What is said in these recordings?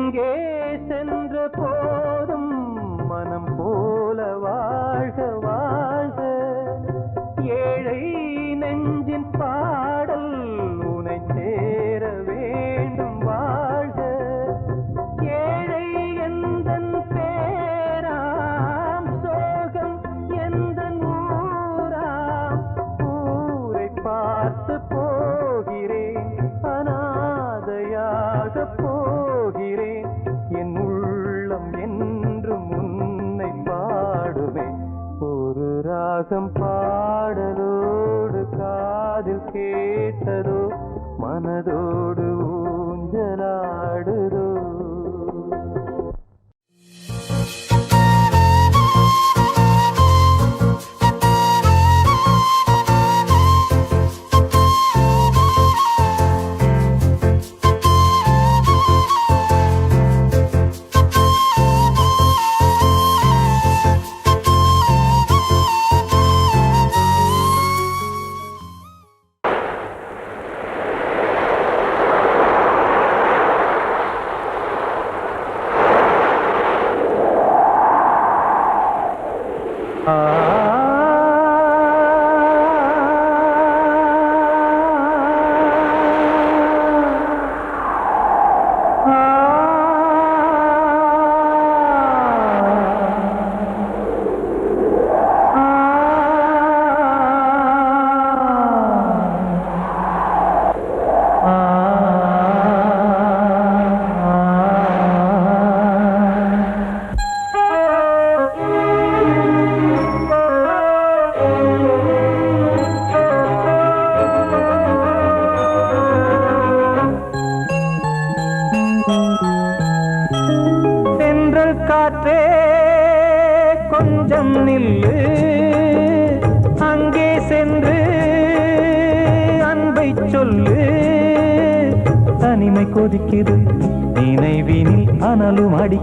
எங்கே சென்ற போதும் மனம் போல வாழ்க வாழ்க. ஏழை மனம் பாடலோடு காதில் கேட்டதோ மனதோடு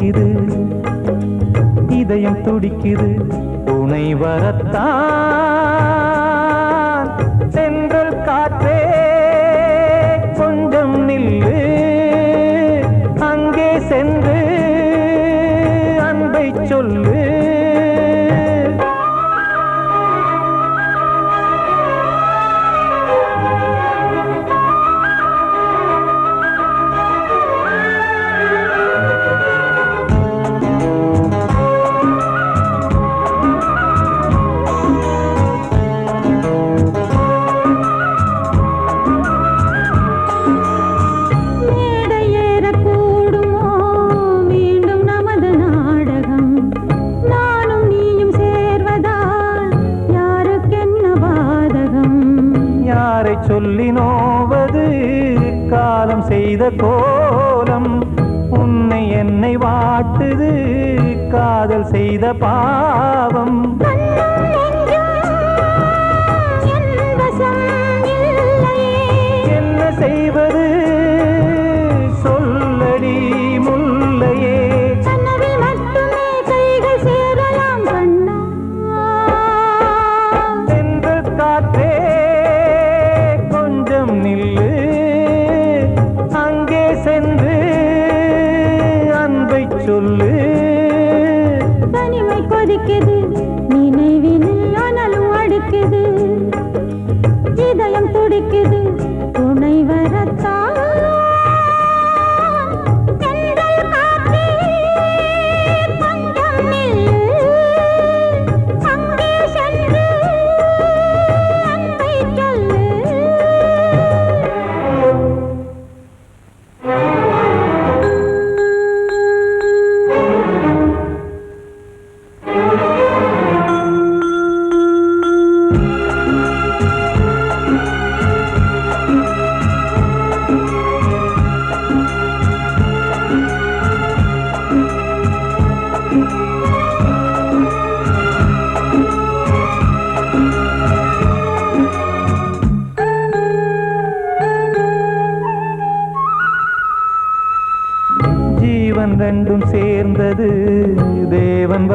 துடிக்குது இதயம் துடிக்குது. துணை வரத்தான்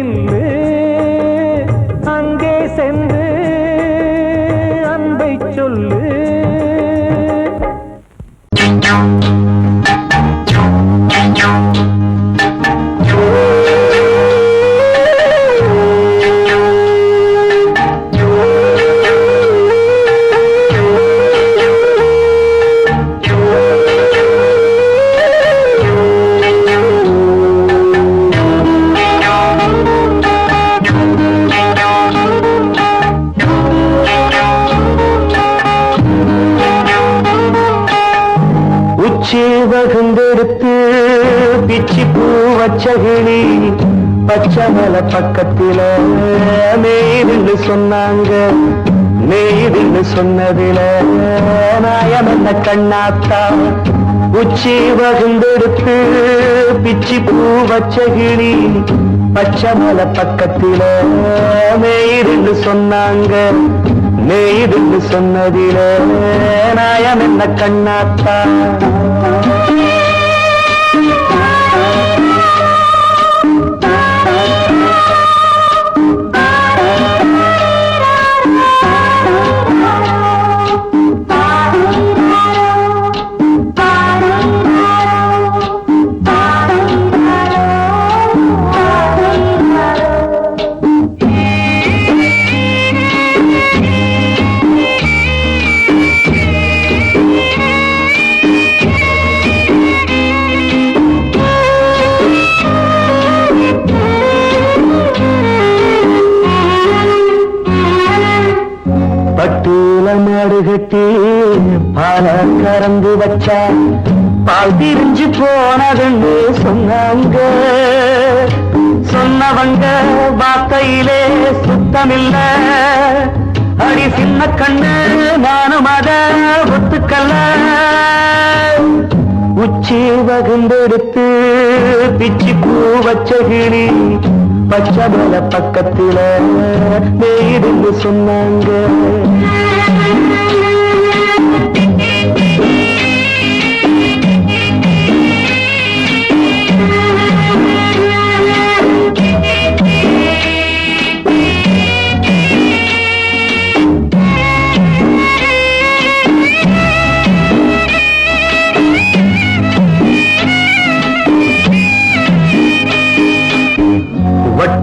நில்லு அங்கே சென்று மலை பக்கத்தில நெய்துன்னு சொன்னாங்க. நெய்துன்னு சொன்னதில நாயம் என்ன கண்ணாத்தா? உச்சி வகுந்தெடுத்து பிச்சி பூ வச்ச கிளி பச்சை மலை பக்கத்தில நெய்துன்னு சொன்னாங்க. நெய்துன்னு சொன்னதில நாயம் என்ன கண்ணாத்தா? நானும் ஒத்துக்கல்ல உச்சி வகுந்தெடுத்து பிச்சி பூ வச்ச கிளி பச்சை மலை பக்கத்தில நெய்துன்னு சொன்னாங்க.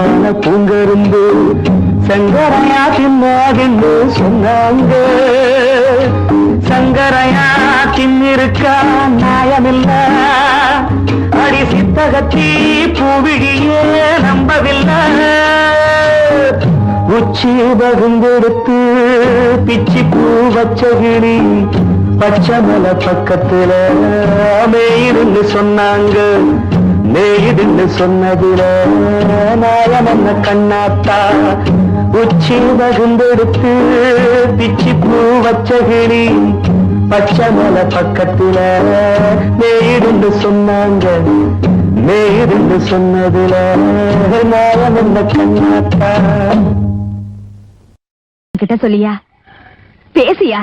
பூவான பூங்கருந்து சங்கரையா தின்னாகின்னு சொன்னாங்க. சங்கரையா தின்னிருக்கா நியாயமில்ல. அடி சித்தகத்தி பூவிழியே நம்பவில்லை. உச்சி பகுந்தெடுத்து பிச்சி பூ வச்ச கிளி பச்சை மலை பக்கத்துல மேயிருந்து சொன்னாங்க. மேயிருந்து சொன்னதில நாயம் என்ன கண்ணாத்தா? உச்சி பகுந்தெடுத்து பிச்சி பூ வச்ச கிளி பச்சை மலை பக்கத்தில மேயிருந்து சொன்னாங்க. மேயிருந்து சொன்னதில நாயம் என்ன கண்ணாத்தா? கிட்ட சொல்லியா? பேசியா?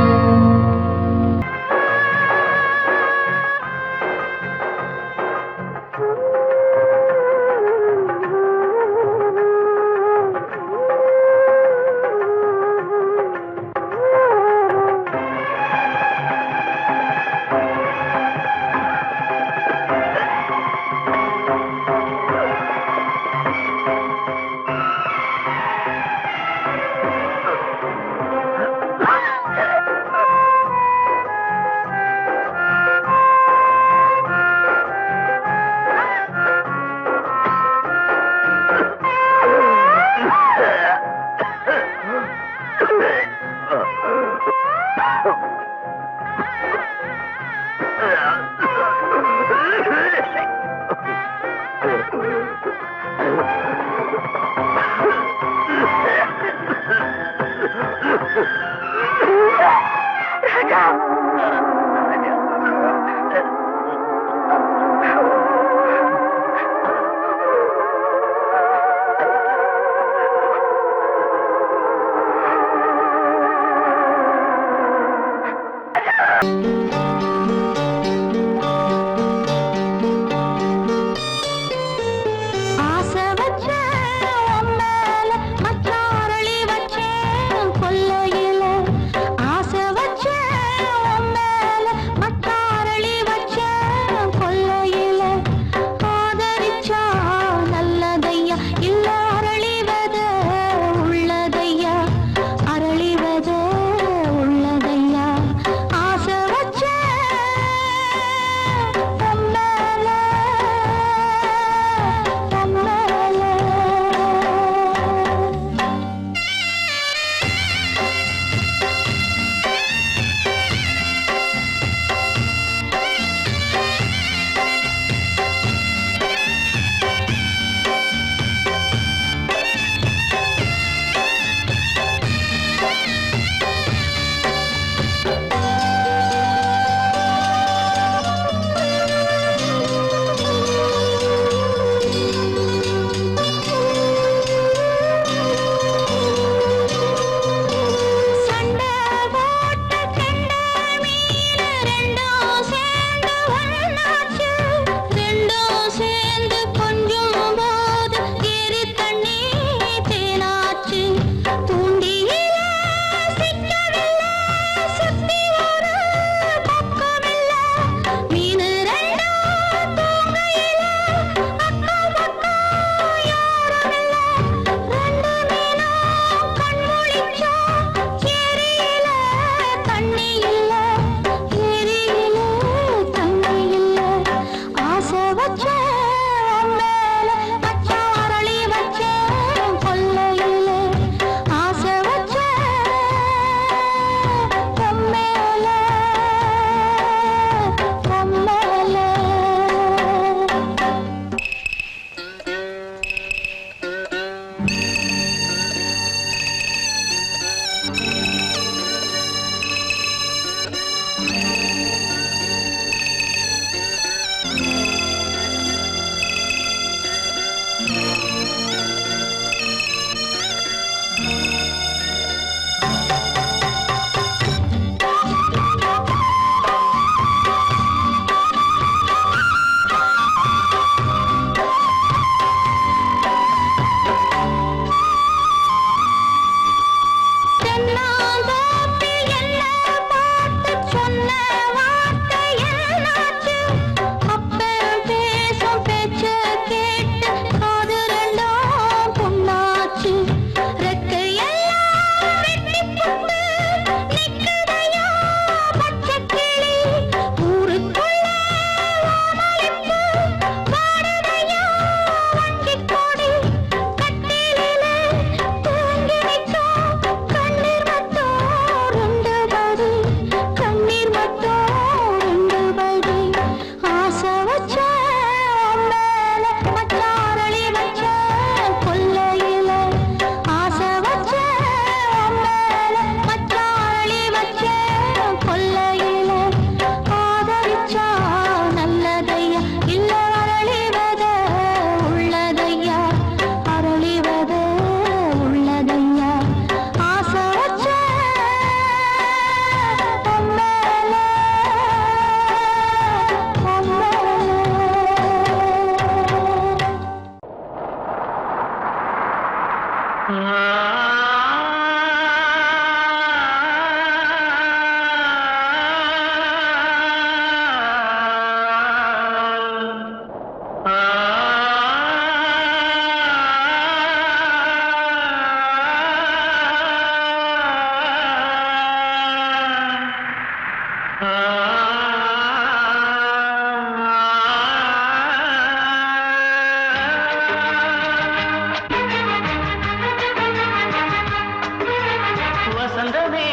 வசந்தமே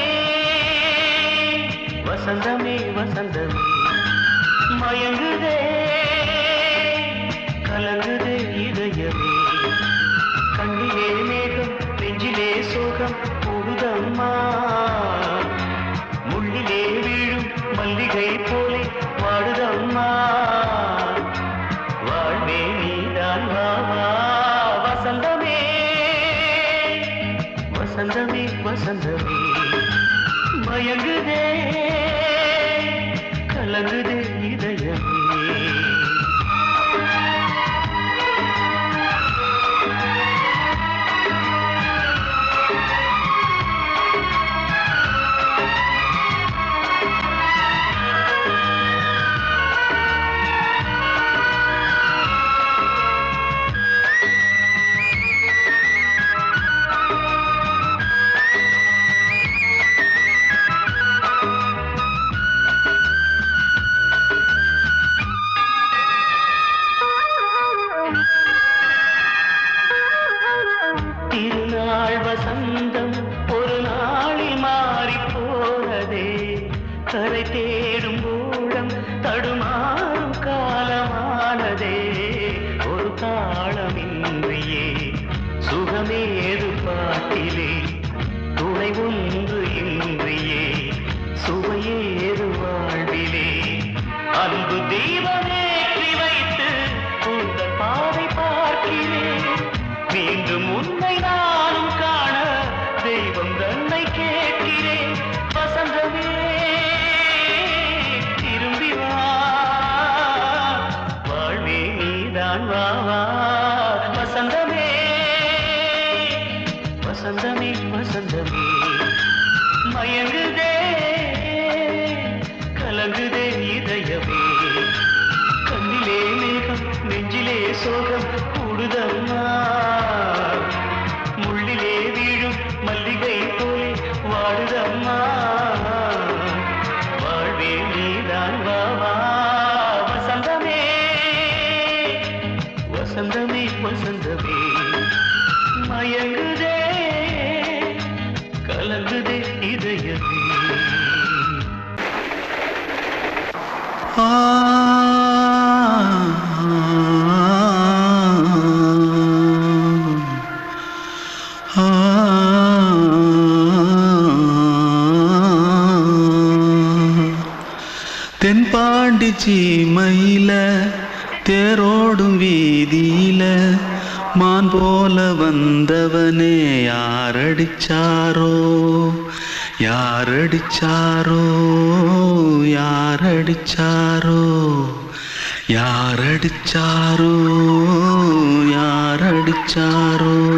வசந்தமே வசந்தமே. மயங்குதே தெய்வம் தன்னை கேட்கிறேன் வசந்தமே சீமையில தேரோடும் வீதியில மான் போல வந்தவனே யாரடிச்சாரோ? யாரடிச்சாரோ? யாரடிச்சாரோ? யாரடிச்சாரோ? யாரடிச்சாரோ?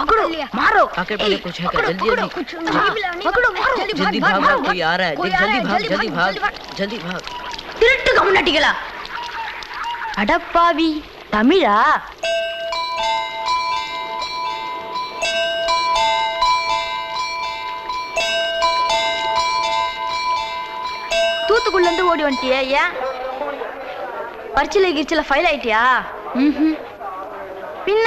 पकड़ो मारो आके पहले कुछ है क्या जल्दी जल्दी पकड़ो मारो जल्दी भाग भाग कोई आ रहा है देख जल्दी भाग जल्दी भाग जल्दी भाग திருட்டு கம்முனாட்டிகளா அடப்பாவி தமிழா தூத்துக்குள்ள இருந்து ஓடி வந்துட்டியா ஏன் பரிச்சில கிரிச்சில ஃபைல் ஆயிட்டியா ம்ஹும். பின்ன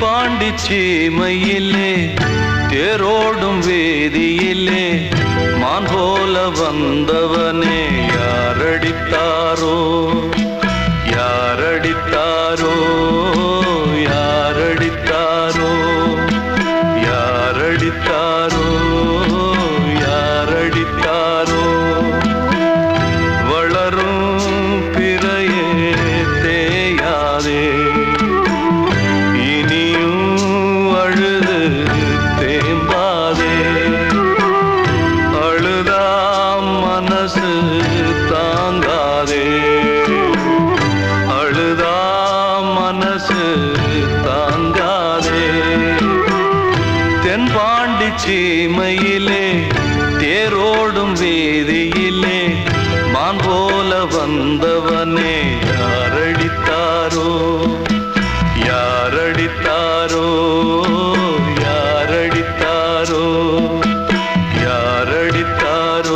பாண்டிச்சீமையிலே தேரோடும் வேதியிலே மான் போல வந்தவனே.